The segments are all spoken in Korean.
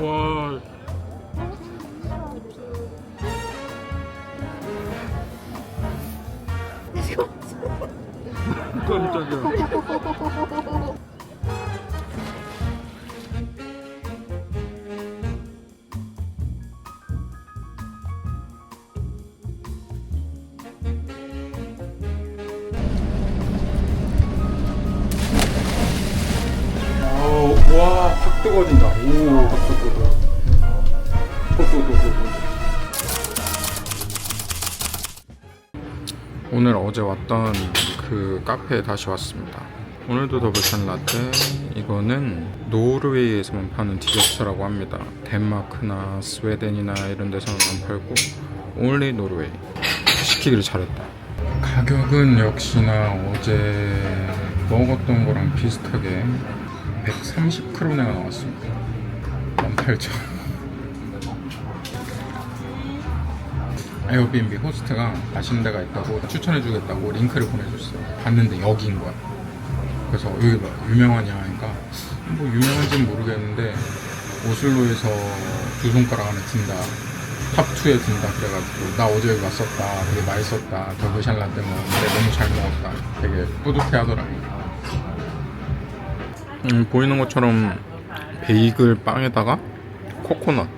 와. 깜짝이야. 어제 왔던 그 카페에 다시 왔습니다. 오늘도 더블찬 라떼. 이거는 노르웨이에서만 파는 디저트라고 합니다. 덴마크나 스웨덴이나 이런 데서는 안 팔고 올리 노르웨이. 시키기를 잘했다. 가격은 역시나 어제 먹었던 거랑 비슷하게 130크로네가 나왔습니다. 18,000. 에어비앤비 호스트가 맛있는 데가 있다고 추천해주겠다고 링크를 보내줬어요. 봤는데 여기인 거야. 그래서 여기가 유명하냐 하니까 뭐 유명한지는 모르겠는데 오슬로에서 두 손가락 안에 든다. 탑2에 든다. 그래가지고 나 어제 여기 왔었다. 되게 맛있었다. 더블샷 라떼 먹었는데 너무 잘 먹었다. 되게 뿌듯해 하더라고요. 음, 보이는 것처럼 베이글 빵에다가 코코넛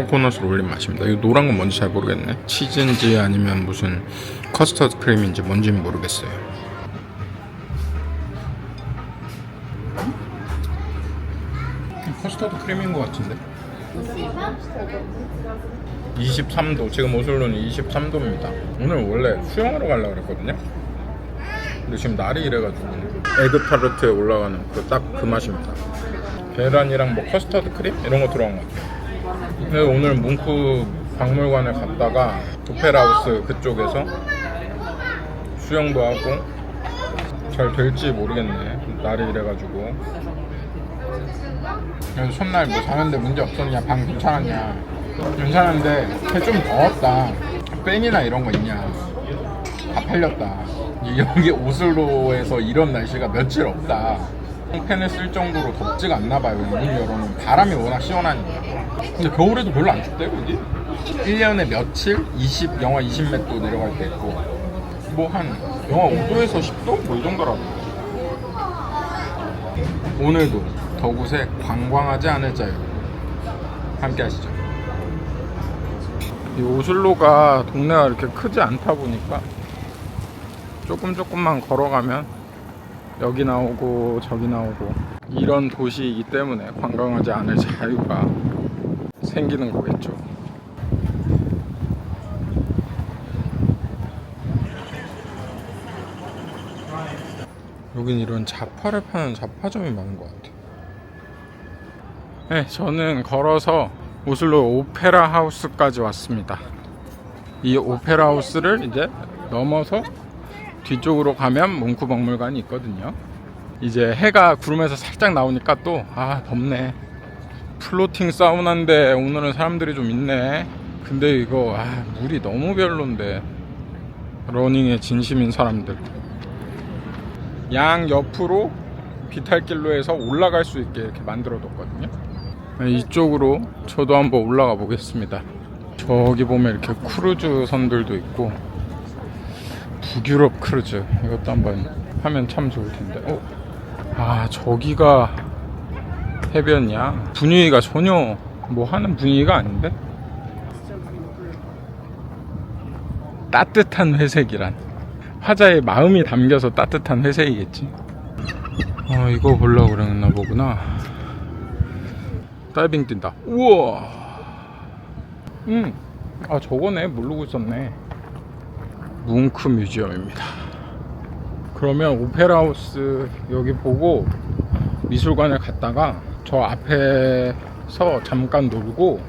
코코넛을 올린 맛입니다. 이 노란 건 뭔지 잘 모르겠네. 치즈인지 아니면 무슨 커스터드 크림인지 뭔지는 모르겠어요. 커스터드 크림인 것 같은데. 23도 지금 오슬로는 23도입니다. 오늘 원래 수영하러 가려고 그랬거든요. 근데 지금 날이 이래가지고 에그 타르트에 올라가는 그 딱그 맛입니다. 계란이랑 뭐 커스터드 크림 이런 거 들어간 것 같아요. 근데 오늘 뭉크 박물관에 갔다가 오페라하우스 그쪽에서 수영도 하고 잘 될지 모르겠네. 날이 이래가지고. 첫날 뭐 자는데 문제 없었냐, 방 괜찮았냐. 괜찮은데 좀 더웠다. 팬이나 이런 거 있냐. 다 팔렸다. 여기 오슬로에서 이런 날씨가 며칠 없다. 팬을 쓸 정도로 덥지가 않나 봐요. 문 열어놓으면 바람이 워낙 시원하니까. 근데 겨울에도 별로 안 춥대요, 여기? 1년에 며칠? 20, 영하 20몇 도 내려갈 때 있고. 뭐 한 영하 5도에서 10도? 뭐 이 정도라고. 오늘도 더굿에 관광하지 않을 자유. 함께 하시죠. 이 오슬로가 동네가 이렇게 크지 않다 보니까 조금 조금만 걸어가면 여기 나오고 저기 나오고 이런 도시이기 때문에 관광하지 않을 자유가 생기는 거겠죠. 여긴 이런 자파를 파는 자파점이 많은 것 같아요. 네, 저는 걸어서 오슬로 오페라 하우스까지 왔습니다. 이 오페라 하우스를 이제 넘어서 뒤쪽으로 가면 뭉크 박물관이 있거든요. 이제 해가 구름에서 살짝 나오니까 또 아 덥네. 플로팅 사우나인데 오늘은 사람들이 좀 있네. 근데 이거 아 물이 너무 별론데 러닝에 진심인 사람들. 양 옆으로 비탈길로 해서 올라갈 수 있게 이렇게 만들어 뒀거든요. 네, 이쪽으로 저도 한번 올라가 보겠습니다. 저기 보면 이렇게 크루즈 선들도 있고 북유럽 크루즈 이것도 한번 하면 참 좋을 텐데. 어? 아 저기가 해변이야. 분위기가 전혀 뭐 하는 분위기가 아닌데? 따뜻한 회색이란 화자의 마음이 담겨서 따뜻한 회색이겠지. 어 이거 보려고 그랬나 보구나. 다이빙 뛴다. 우와. 음. 아 저거네 모르고 있었네. 뭉크 뮤지엄입니다. 그러면 오페라 하우스 여기 보고 미술관에 갔다가 저 앞에서 잠깐 놀고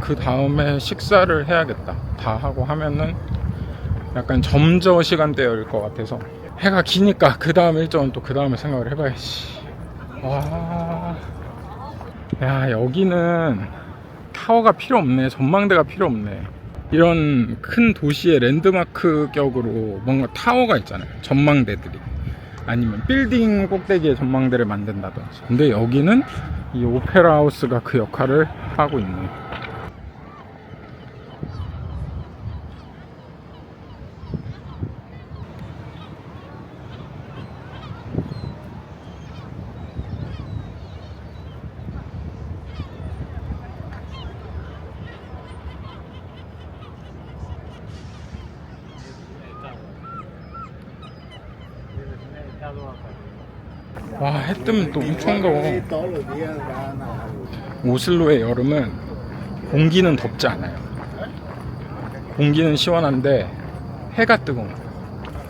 그 다음에 식사를 해야겠다. 다 하고 하면은 약간 점저 시간대일 것 같아서 해가 기니까 그 다음 일정은 또 그 다음에 생각을 해봐야지. 와. 야 여기는 타워가 필요 없네 전망대가 필요 없네 이런 큰 도시의 랜드마크 격으로 뭔가 타워가 있잖아요 전망대들이 아니면 빌딩 꼭대기에 전망대를 만든다든지 근데 여기는 이 오페라 하우스가 그 역할을 하고 있네. 와, 해 뜨면 또 엄청 더워. 오슬로의 여름은 공기는 덥지 않아요. 공기는 시원한데 해가 뜨거운 거예요.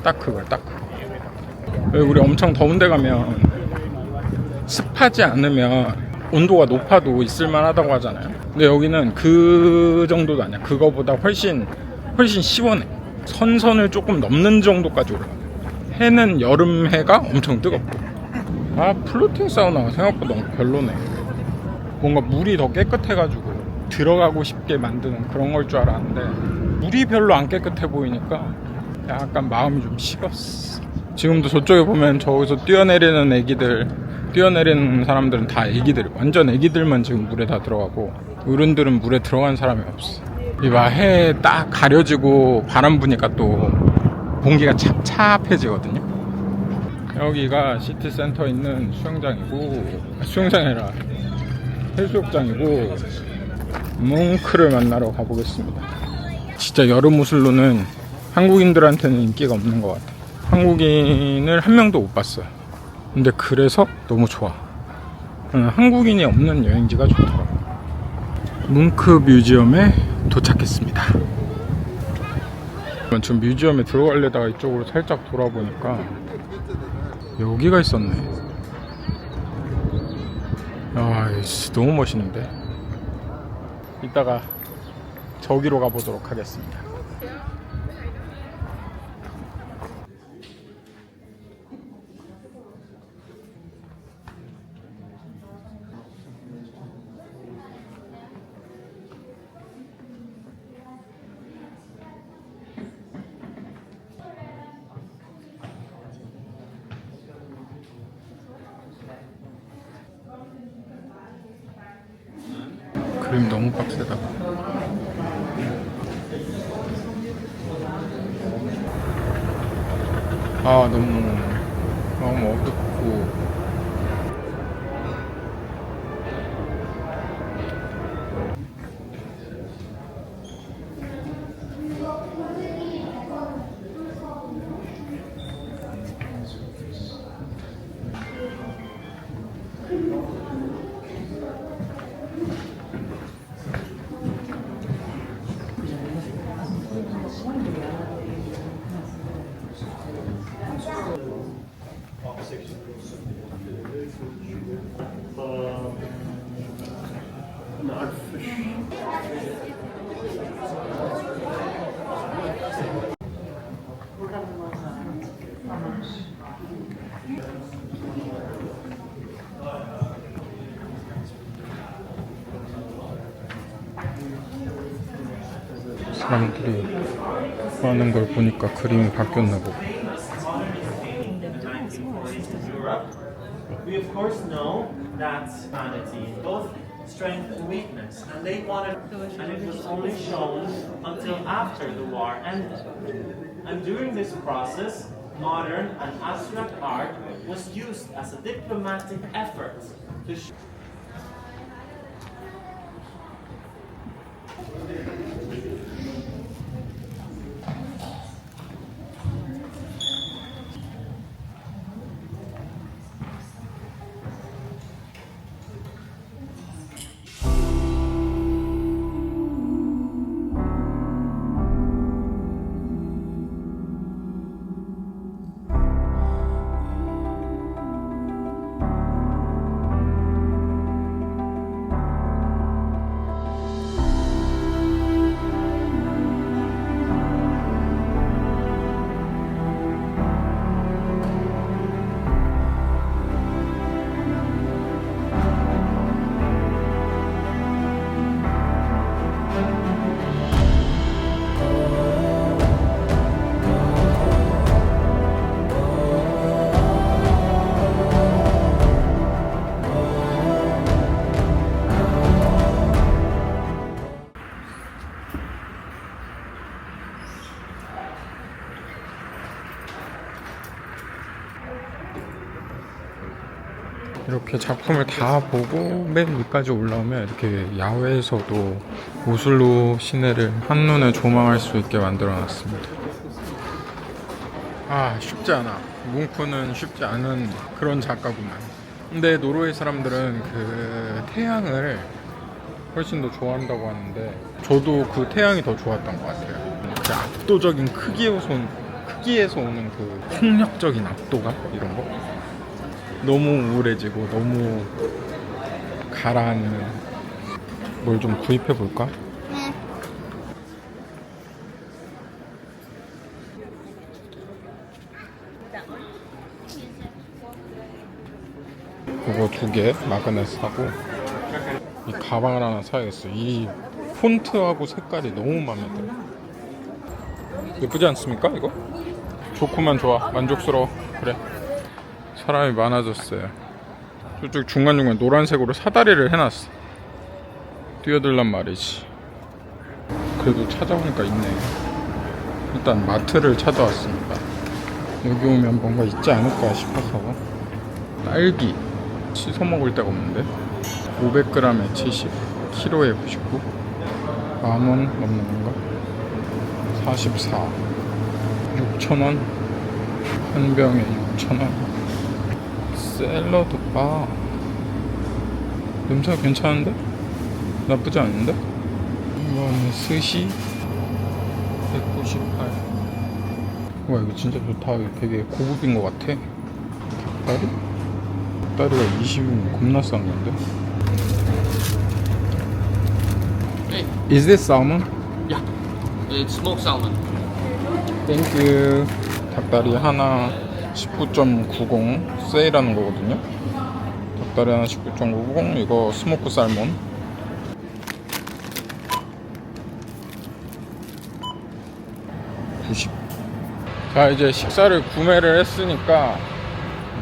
딱 그걸 딱 그거. 왜 우리 엄청 더운 데 가면 습하지 않으면 온도가 높아도 있을만 하다고 하잖아요. 근데 여기는 그 정도도 아니야. 그거보다 훨씬 훨씬 시원해. 선선을 조금 넘는 정도까지 올라가. 해는 여름 해가 엄청 뜨겁고. 아 플로팅 사우나가 생각보다 너무 별로네. 뭔가 물이 더 깨끗해가지고 들어가고 싶게 만드는 그런 걸 줄 알았는데 물이 별로 안 깨끗해 보이니까 약간 마음이 좀 식었어. 지금도 저쪽에 보면 저기서 뛰어내리는 애기들, 뛰어내리는 사람들은 다 애기들, 완전 애기들만 지금 물에 다 들어가고 어른들은 물에 들어간 사람이 없어. 이봐 해 딱 가려지고 바람 부니까 또 공기가 찹찹해지거든요. 여기가 시티센터에 있는 수영장이고 아, 수영장이 아니라 해수욕장이고 뭉크를 만나러 가보겠습니다. 진짜 여름 우슬로는 한국인들한테는 인기가 없는 것 같아. 한국인을 한 명도 못 봤어요. 근데 그래서 너무 좋아. 응, 한국인이 없는 여행지가 좋더라고. 뭉크 뮤지엄에 도착했습니다. 전 뮤지엄에 들어가려다가 이쪽으로 살짝 돌아보니까 여기가 있었네. 아, 너무 멋있는데. 이따가 저기로 가보도록 하겠습니다. 그림 너무 빡세다. 아 너무 하는 걸 보니까 그림이 바뀌었나 보고. We of course know that humanity, both strength and weakness, and they wanted, and it was only shown until after the war ended. And during this process, modern and abstract art was used as a diplomatic effort to sh- 이렇게 작품을 다 보고 맨 위까지 올라오면 이렇게 야외에서도 오슬로 시내를 한눈에 조망할 수 있게 만들어 놨습니다. 아 쉽지 않아. 뭉크는 쉽지 않은 그런 작가구만. 근데 노르웨이 사람들은 그 태양을 훨씬 더 좋아한다고 하는데 저도 그 태양이 더 좋았던 것 같아요. 그 압도적인 크기에서 온, 크기에서 오는 그 폭력적인 압도감 이런 거 너무 우울해지고 너무 가라앉는 뭘 좀 구입해 볼까? 그거 두 개 마그넷 사고 이 가방을 하나 사야겠어. 이 폰트하고 색깔이 너무 마음에 들어. 예쁘지 않습니까? 이거? 좋구만 좋아. 만족스러워. 그래. 사람이 많아졌어요. 저쪽 중간중간 노란색으로 사다리를 해놨어. 뛰어들란 말이지. 그래도 찾아보니까 있네. 일단 마트를 찾아왔습니다. 여기 오면 뭔가 있지 않을까 싶어서 딸기 씻어 먹을 데가 없는데 500g에 70, 키로에 99 만원 넘는 건가? 44 6,000원 한 병에 6,000원 샐러드 바 냄새가 괜찮은데? 나쁘지 않은데? 이거는 스시 198 와 이거 진짜 좋다 이거 되게 고급인 것 같아 닭다리? 닭다리가 20이면 겁나 싼 건데 Hey, Is this salmon? yeah, it's smoked salmon. 땡큐 닭다리 하나 19.90 세일하는 거거든요. 닭다리 하나 19.90 이거 스모크 살몬 (90) 자 이제 식사를 구매를 했으니까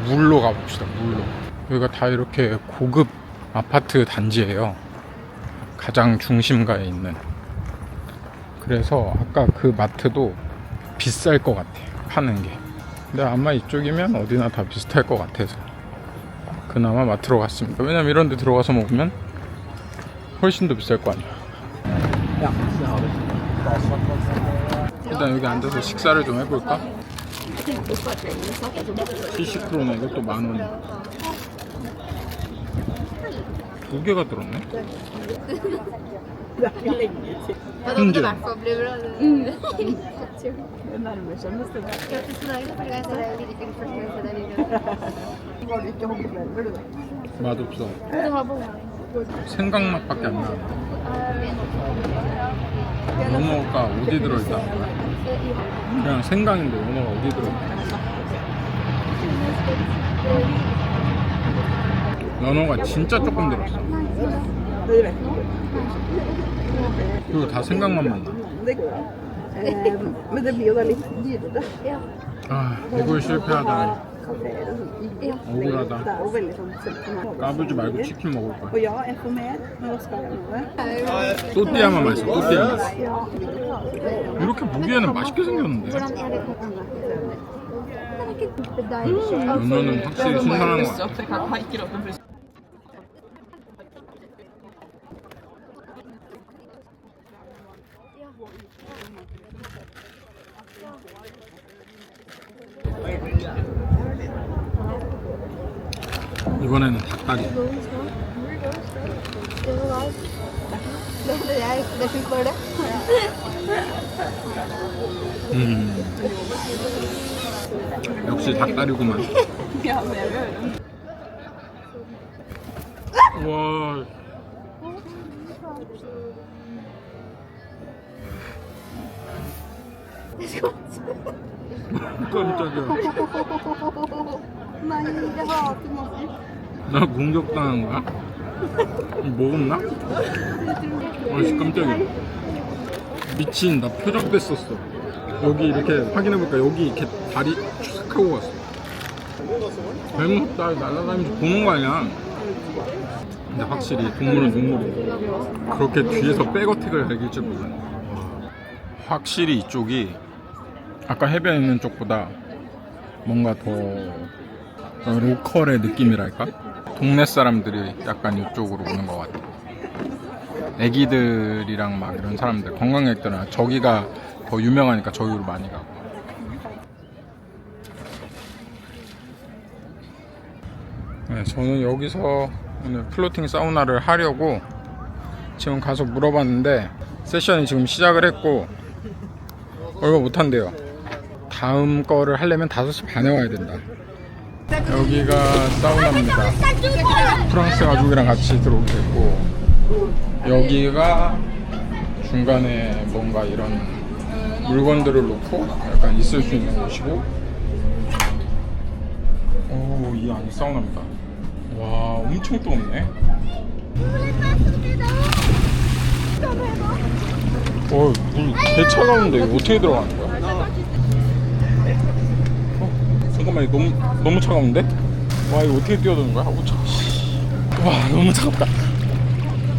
물로 가봅시다 물로. 여기가 다 이렇게 고급 아파트 단지예요. 가장 중심가에 있는. 그래서 아까 그 마트도 비쌀 것 같아 파는 게 근데 아마 이쪽이면 어디나 다 비슷할 것 같아서 그나마 마트로 갔습니다. 왜냐면 이런 데 들어가서 먹으면 훨씬 더 비쌀 거 아니야. 일단 여기 앉아서 식사를 좀 해볼까? 70%네. 이것도 만 원. 두 개가 들었네 현재 맛없어 생강 맛밖에 안 나. 연어가 어디 들어있다는 거야? 그냥 생강인데 연어가 어디 들어있다? 연어가 진짜 조금 들었어. 그리고 다 생강맛만 나. Det går. Eh, Men det blir jo da litt dyrere. 아, 이걸 실패하다니. Og sånn. 억울하다. Det er jo veldig sånn. 까불지 말고 치킨 먹을 Og 거야. ja, jeg får mer, men hva skal jeg med det? 또띠아만 맛있어, 또띠아. Ja. 이렇게 보기에는 맛있게 생겼는데. 연어는 확실히 신선한 것 같아. 이번에는 닭다리. 음. 닭다리구만. 와. 깜짝이야. 나 공격당한 거야? 먹었나? 아씨 깜짝이야. 미친 나 표적 됐었어. 여기 이렇게 확인해볼까? 여기 이렇게 다리 촥 하고 갔어. 날 날아다니면서 보는 거 아니야? 근데 확실히 동물은 동물이야. 그렇게 뒤에서 백어택을 갈길 줄 몰라. 확실히 이쪽이 아까 해변에 있는 쪽보다 뭔가 더 어, 로컬의 느낌이랄까? 동네 사람들이 약간 이쪽으로 오는 것 같아. 애기들이랑 막 이런 사람들, 관광객들은 저기가 더 유명하니까 저기로 많이 가고. 네, 저는 여기서 오늘 플로팅 사우나를 하려고 지금 가서 물어봤는데 세션이 지금 시작을 했고 얼마 못한대요. 다음 거를 하려면 5시 반에 와야 된다. 여기가 사우나입니다. 프랑스 가족이랑 같이 들어오게 됐고 여기가 중간에 뭔가 이런 물건들을 놓고 약간 있을 수 있는 곳이고 오, 이 안에 사우나입니다. 와, 엄청 뜨겁네. 어, 물개 차가운데 이거 어떻게 들어가는 거야? 어, 잠깐만, 이거 너무 너무 차가운데? 와, 이거 어떻게 뛰어드는 거야? 오, 차. 와, 너무 차갑다.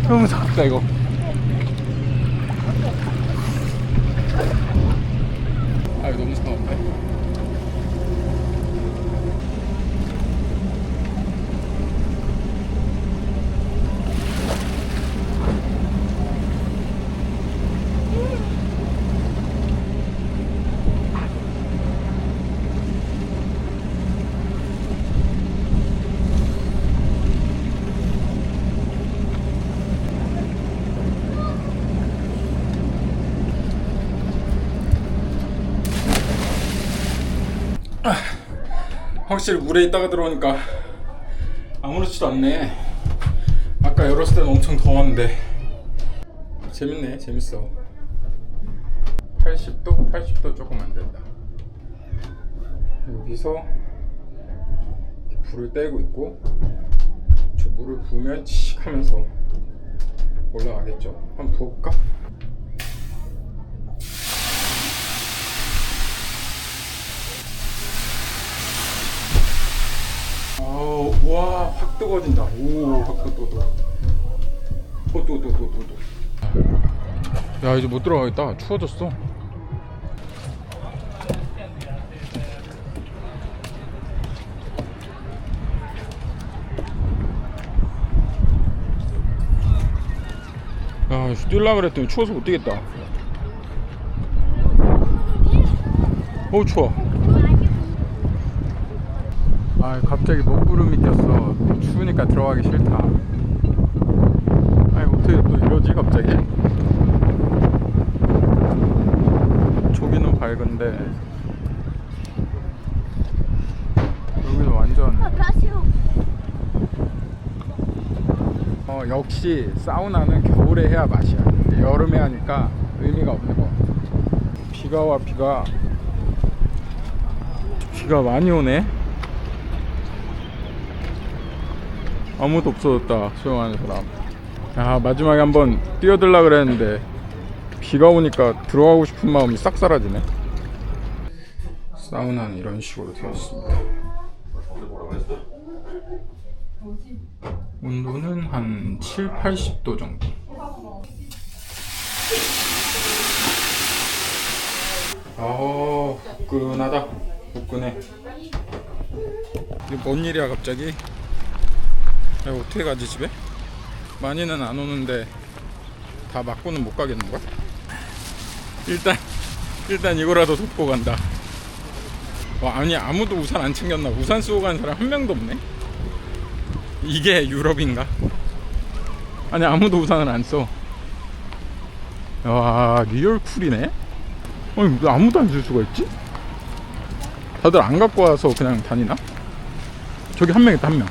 너무 차갑다 이거. 아, 이거 너무 차가운데? 확실히 물에 있다가 들어오니까 아무렇지도 않네. 아까 열었을 때는 엄청 더웠는데 재밌네, 재밌어. 80도, 80도 조금 안 된다. 여기서 불을 떼고 있고 저 물을 부으면 칙 하면서 올라가겠죠. 한번 부어볼까? 아우 와, 확 뜨거워진다. 오, 확 뜨, 또, 또. 또, 또, 또, 또, 또, 또. 야, 이제 못 들어가겠다. 추워졌어. 야, 씨, 뛰려고 그랬더니 추워서 못 뛰겠다. 어우, 추워. 아 갑자기 먹구름이 꼈어. 추우니까 들어가기 싫다. 아니 어떻게 또 이러지 갑자기? 저기는 밝은데. 여기는 완전. 어. 역시 사우나는 겨울에 해야 맛이야. 여름에 하니까 의미가 없는 거 같아. 비가 와 비가. 비가 많이 오네 아무도 없어졌다 수영하는 사람. 아 마지막에 한번 뛰어들라 그랬는데 비가 오니까 들어가고 싶은 마음이 싹 사라지네. 사우나는 이런 식으로 되어 있습니다. 온도는 한 7, 80도 정도. 아 후끈하다. 후끈해. 이게 뭔 일이야 갑자기 야, 어떻게 가지 집에? 많이는 안 오는데 다 맞고는 못 가겠는 거야? 일단 일단 이거라도 덮고 간다. 와 아니 아무도 우산 안 챙겼나? 우산 쓰고 가는 사람 한 명도 없네. 이게 유럽인가? 아니 아무도 우산을 안 써. 와 리얼 쿨이네. 아니 왜 아무도 안 쓸 수가 있지? 다들 안 갖고 와서 그냥 다니나? 저기 한 명 있다 한 명.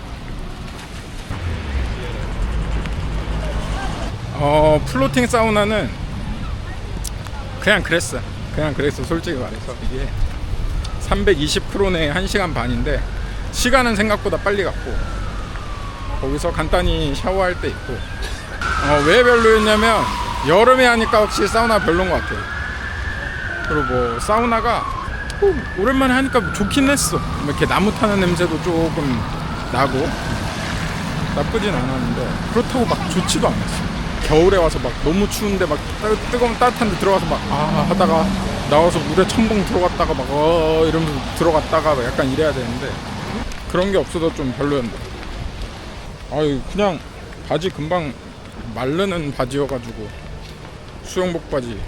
어 플로팅 사우나는 그냥 그랬어 그냥 그랬어 솔직히 말해서. 이게 320크로네 1시간 반인데 시간은 생각보다 빨리 갔고 거기서 간단히 샤워할 때 있고. 어, 왜 별로였냐면 여름에 하니까 확실히 사우나 별로인 것 같아요. 그리고 뭐 사우나가 어, 오랜만에 하니까 좋긴 했어. 뭐 이렇게 나무 타는 냄새도 조금 나고 나쁘진 않았는데 그렇다고 막 좋지도 않았어 겨울에 와서 막 너무 추운데 막 따, 뜨거운 따뜻한 데 들어가서 막 아 하다가 나와서 물에 첨벙 들어갔다가 막 어 이러면서 들어갔다가 막 약간 이래야 되는데 그런 게 없어서 좀 별로였는데 아유 그냥 바지 금방 마르는 바지여가지고 수영복 바지.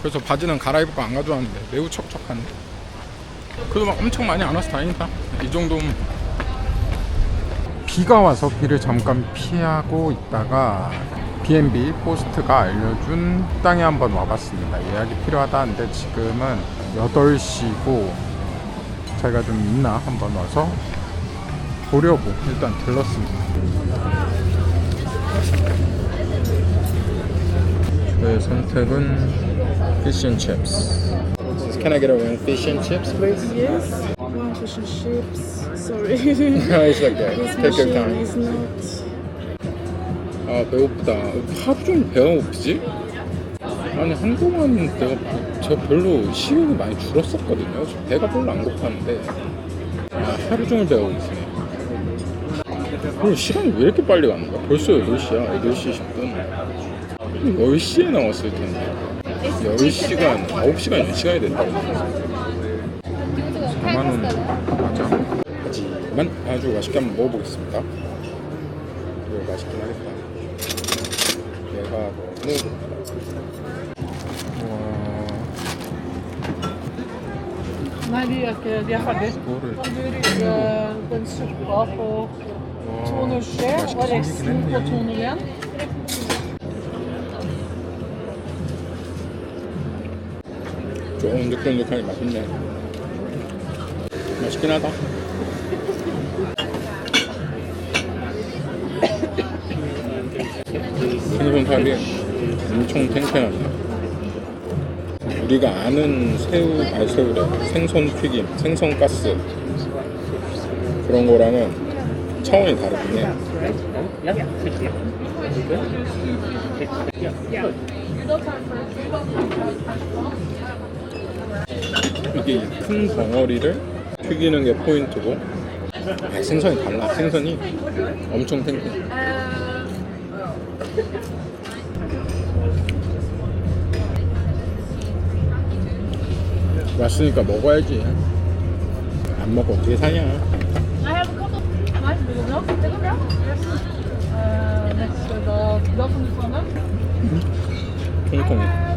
그래서 바지는 갈아입을 거안 가져왔는데 매우 척척하네 그래도 막 엄청 많이 안 와서 다행이다. 이 정도면. 비가 와서 비를 잠깐 피하고 있다가 B&B 포스트가 알려준 식당에 한번 와봤습니다 예약이 필요하다는데 지금은 8시고 자기가 좀 있나 한번 와서 보려고 일단 들렀습니다 저의 선택은 fish and chips. Can I get a one fish and chips, please? Yes, one fish and chips. Sorry. no, it's okay. this Take your time. is not. 아 배고프다. 하루 종일 배가 고프지? 아니 한동안 내가 저 별로 식욕이 많이 줄었었거든요. 저 배가 별로 안 고팠는데 아, 하루 종일 배가 고프네. 그리고 시간이 왜 이렇게 빨리 가는 거야? 벌써 8시야. 8시 10분. 10시에 나왔을 텐데 10시간, 9시간, 10시간이 됐다 4만원 맞아 하지만 아주 맛있게 한번 먹어보겠습니다 이거 맛있긴 하겠다 Kan du rygge den suppa på 와203 og resten på 201? 쫀득쫀득하니 맛있네 맛있긴 하다 생선살이 엄청 탱탱합니다. 우리가 아는 새우, 아니 새우래. 생선 튀김, 생선 가스. 그런 거랑은 차원이 다르긴 해. 이게 이큰 덩어리를 튀기는 게 포인트고 아, 생선이 달라. 생선이 엄청 탱탱 왔으니까 먹어야지 안 먹고 어떻게 사냐. Eh. 통통해